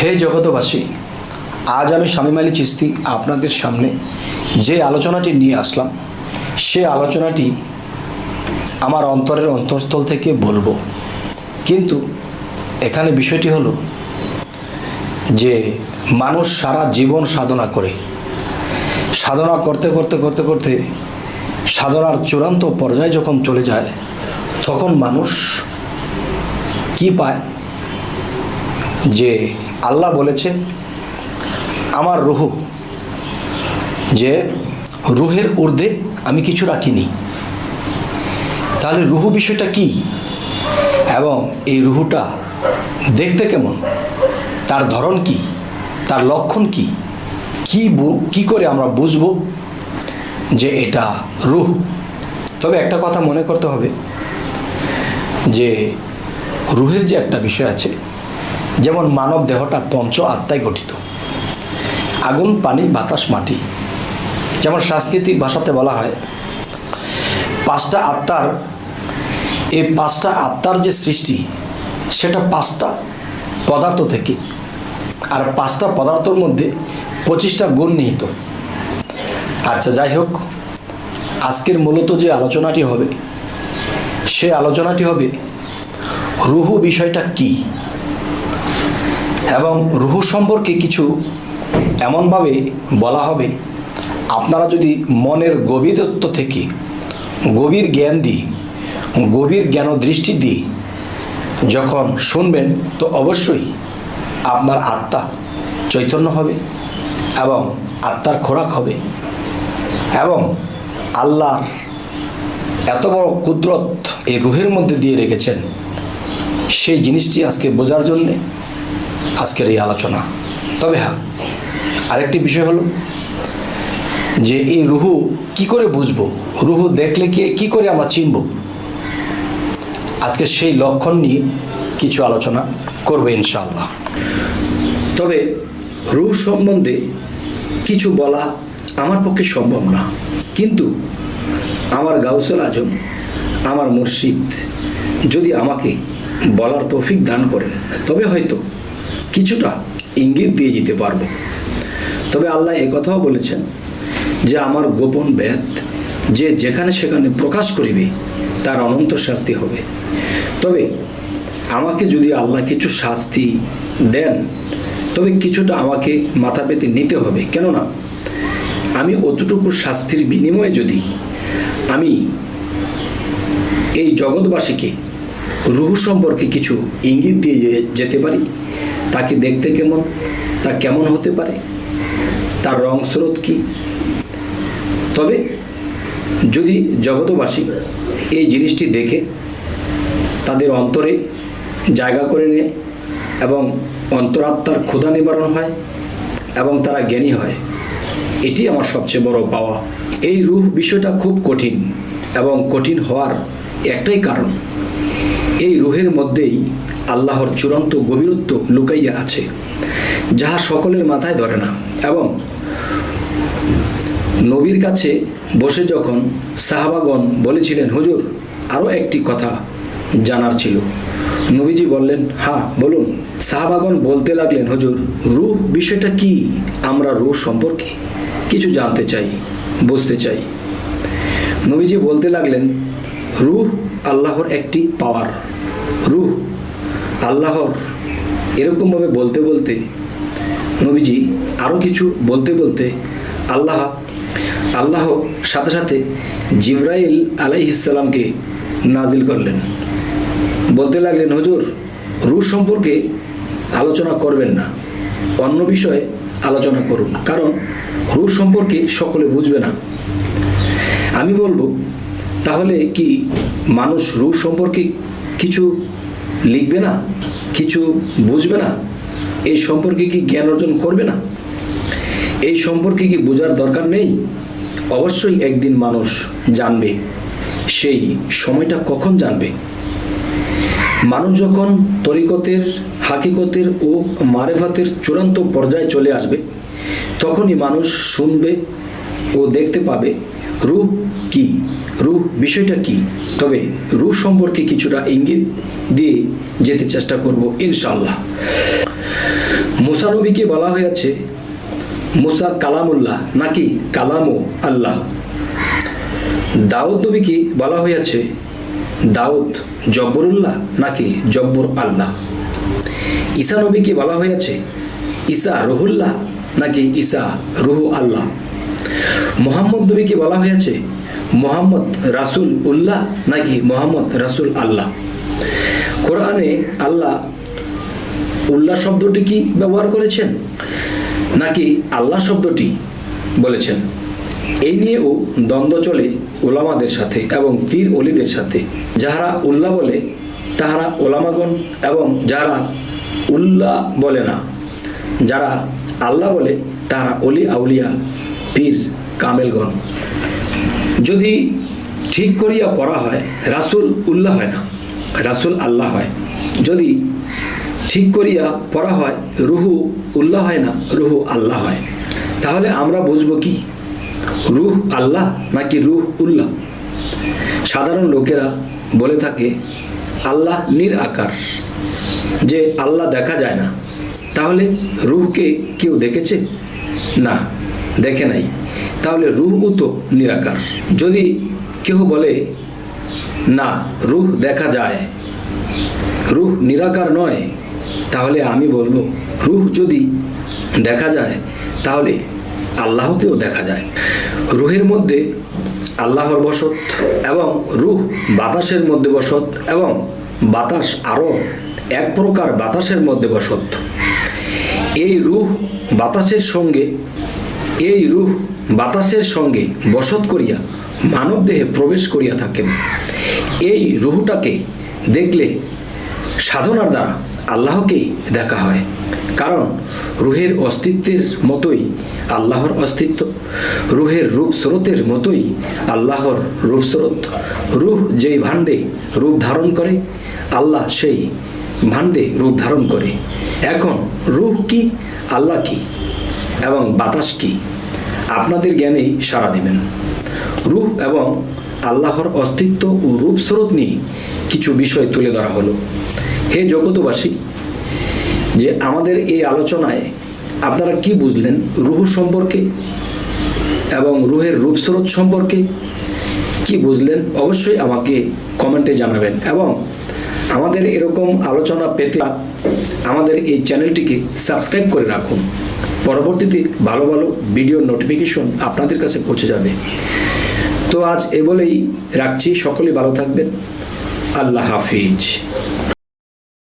হে জগতবাসী আজ আমি শামীম আলী চিস্তি আপনাদের সামনে যে আলোচনাটি নিয়ে আসলাম, সে আলোচনাটি আমার অন্তরের অন্তঃস্থল থেকে বলব। কিন্তু এখানে বিষয়টি হলো যে মানুষ সারা জীবন সাধনা করে। সাধনা করতে করতে করতে করতে সাধনার চূড়ান্ত পর্যায়ে যখন চলে যায়, তখন মানুষ কি পায়? যে আল্লাহ বলেছেন আমার রুহু, যে রুহের ঊর্ধ্বে আমি কিছু রাখিনি। তাহলে রুহু বিষয়টা কি? এবং এই রুহুটা দেখতে কেমন? তার ধরন কি? তার লক্ষণ কি? কি কি করে আমরা বুঝব যে এটা রুহ? তবে একটা কথা মনে করতে হবে যে রুহের যে একটা বিষয় আছে যেমন মানব দেহটা পঞ্চ আত্মায় গঠিত। আগুন, পানি, বাতাস, মাটি। যেমন সাংস্কৃতিক ভাষাতে বলা হয়, পাঁচটা আত্মার, এই পাঁচটা আত্মার যে সৃষ্টি, সেটা পাঁচটা পদার্থ থেকে, আর পাঁচটা পদার্থর মধ্যে পঁচিশটা গুণ নিহিত। আচ্ছা যাই হোক, আজকের মূলত যে আলোচনাটি হবে, সে আলোচনাটি হবে, রুহু বিষয়টা কি? এবং রুহু সম্পর্কে কিছু এমনভাবে বলা হবে। আপনারা যদি মনের গভীরত্ব থেকে গভীর জ্ঞান দিই, গভীর জ্ঞান দৃষ্টি দিই, যখন শুনবেন, তো অবশ্যই আপনার আত্মা চৈতন্য হবে এবং আত্মার খোরাক হবে এবং আল্লাহর এত বড় কুদরত এই রুহের মধ্যে দিয়ে রেখেছেন, সেই জিনিসটি আজকে বোঝার জন্যে আজকের এই আলোচনা। তবে হ্যাঁ আরেকটি বিষয় হলো যে এই রুহু কি করে বুঝব? রুহু দেখলে কি কি করে আমরা চিনব? আজকে সেই লক্ষণ নিয়ে কিছু আলোচনা করবে ইনশাআল্লাহ। তবে রুহ সম্বন্ধে কিছু বলা আমার পক্ষে সম্ভব না। কিন্তু আমার গাউসুল আজম, আমার মুর্শিদ যদি আমাকে বলার তৌফিক দান করেন তবে হয়তো কিছুটা ইঙ্গিত দিয়ে যেতে পারব। তবে আল্লাহ কথাও বলেছেন যে, আমার গোপন বেদ যে যেখানে সেখানে প্রকাশ করিবে, তার অনন্ত শাস্তি হবে। তবে আমাকে যদি আল্লাহ কিছু শাস্তি দেন, তবে কিছুটা আমাকে মাথা পেতে নিতে হবে। কেননা, আমি অতটুকু শাস্তির বিনিময়ে যদি আমি এই জগৎবাসীকে রুহু সম্পর্কে কিছু ইঙ্গিত দিয়ে যেতে পারি? তাকে দেখতে কেমন? তা কেমন হতে পারে? তার রং স্রোত কী? তবে যদি জগতবাসী এই জিনিসটি দেখে, তাদের অন্তরে জায়গা করে নেয় এবং অন্তরাত্মার ক্ষুধা নিবারণ হয় এবং তারা জ্ঞানী হয়, এটি আমার সবচেয়ে বড় পাওয়া। এই রূহ বিষয়টা খুব কঠিন এবং কঠিন হওয়ার একটাই কারণ। এই রুহের মধ্যেই আল্লাহর চূড়ান্ত গভীরত্ব লুকাইয়া আছে, যাহা সকলের মাথায় ধরে না এবং নবীর কাছে বসে যখন সাহাবাগণ বলেছিলেন, হুজুর আরও একটি কথা জানার ছিল। নবীজি বললেন হ্যাঁ বলুন। সাহাবাগণ বলতে লাগলেন, হুজুর, রূহ বিষয়টা কি? আমরা রূহ সম্পর্কে কিছু জানতে চাই, বুঝতে চাই। নবীজি বলতে লাগলেন, রূহ আল্লাহর একটি পাওয়ার, রুহ। আল্লাহর এরকমভাবে বলতে বলতে, নবীজি আরও কিছু বলতে বলতে আল্লাহ আল্লাহ সাথে সাথে জিব্রাইল আলাইহিসাল্লামকে নাজিল করলেন। বলতে লাগলেন, হুজুর রুশ সম্পর্কে আলোচনা করবেন না। অন্য বিষয়ে আলোচনা করুন। কারণ রুশ সম্পর্কে সকলে বুঝবে না। আমি বলব তাহলে কি মানুষ রুশ সম্পর্কে কিছু লিখবে না? কিছু বুঝবে না? এই সম্পর্কে কি জ্ঞান অর্জন করবে না? এই সম্পর্কে কি বোঝার দরকার নেই? অবশ্যই একদিন মানুষ জানবে। সেই সময়টা কখন জানবে? মানুষ যখন তরিকতের, হাকিকতের ও মারেফাতের চূড়ান্ত পর্যায়ে চলে আসবে, তখনই মানুষ শুনবে ও দেখতে পাবে রূহ কি? রূহ বিষয়টা কি? তবে রূহ সম্পর্কে কিছুটা ইঙ্গিত দিয়ে যেতে চেষ্টা করব ইনশাল্লাহ মুসা বলা হয়েছে, মুসা কালামুল্লাহ নাকি কালামো আল্লাহ। দাউদ নবীকে বলা হয়েছে, দাউদ জব্বরুল্লাহ নাকি জব্বর আল্লাহ। ঈসা নবীকে বলা হয়েছে, ঈসা রুহুল্লাহ নাকি ঈসা রুহু আল্লাহ। মোহাম্মদ নবীকে বলা হয়েছে, মোহাম্মদ রাসুল উল্লাহ নাকি মোহাম্মদ রাসুল আল্লাহ? কোরআনে আল্লাহ উল্লাহ শব্দটি কি ব্যবহার করেছেন? নাকি আল্লাহ শব্দটি বলেছেন? এই নিয়েও দ্বন্দ্ব চলে ওলামাদের সাথে এবং ফির অলিদের সাথে। যাহারা উল্লাহ বলে, তাহারা ওলামাগণ এবং যারা উল্লাহ বলে না, যারা আল্লাহ বলে তারা অলি আউলিয়া পীর কামেলগণ। যদি ঠিক করিয়া পড়া হয়, রাসুল উল্লাহ হয় না, রাসুল আল্লাহ হয়। যদি ঠিক করিয়া পড়া হয়, রুহু উল্লাহ হয় না, রুহু আল্লাহ হয়। তাহলে আমরা বুঝব কি? রুহ আল্লাহ নাকি রুহ উল্লাহ? সাধারণ লোকেরা বলে থাকে, আল্লাহ নির আকার। যে আল্লাহ দেখা যায় না, তাহলে রুহকে কেউ দেখেছে? না। দেখে নাই, তাহলে রুহও তো নিরাকার। যদি কেউ বলে, না, রুহ দেখা যায়, রুহ নিরাকার নয়, তাহলে আমি বলব, রুহ যদি দেখা যায়, তাহলে আল্লাহকেও দেখা যায়। রুহের মধ্যে আল্লাহর বসত এবং রুহ বাতাসের মধ্যে বসত এবং বাতাস আরও এক প্রকার বাতাসের মধ্যে বসত। এই রুহ বাতাসের সঙ্গে এই রুহ বাতাসের সঙ্গে বসত করিয়া মানব দেহে প্রবেশ করিয়া থাকেন। এই রুহটাকে দেখলে সাধনার দ্বারা আল্লাহকেই দেখা হয়। কারণ রুহের অস্তিত্বের মতোই আল্লাহর অস্তিত্ব, রুহের রূপ স্রোতের মতোই আল্লাহর রূপ স্রোত রুহ যেই ভাণ্ডে রূপ ধারণ করে, আল্লাহ সেই ভাণ্ডে রূপ ধারণ করে। এখন রুহ কি, আল্লাহ কি? এবং বাতাস কি? আপনাদের জ্ঞানেই সাড়া দিবেন। রুহ এবং আল্লাহর অস্তিত্ব ও রূপ স্রোত নিয়ে কিছু বিষয় তুলে ধরা হলো। হে জগতবাসী যে আমাদের এই আলোচনায় আপনারা কি বুঝলেন? রুহ সম্পর্কে এবং রুহের রূপস্রোত সম্পর্কে কি বুঝলেন? অবশ্যই আমাকে কমেন্টে জানাবেন এবং আমাদের এরকম আলোচনা পেতে আমাদের এই চ্যানেলটিকে সাবস্ক্রাইব করে রাখুন। পরবর্তীতে ভালো ভালো ভিডিও নোটিফিকেশন আপনাদের কাছে পৌঁছে যাবে। তো আজ এ বলেই রাখছি। সকলে ভালো থাকবেন। আল্লাহ হাফিজ।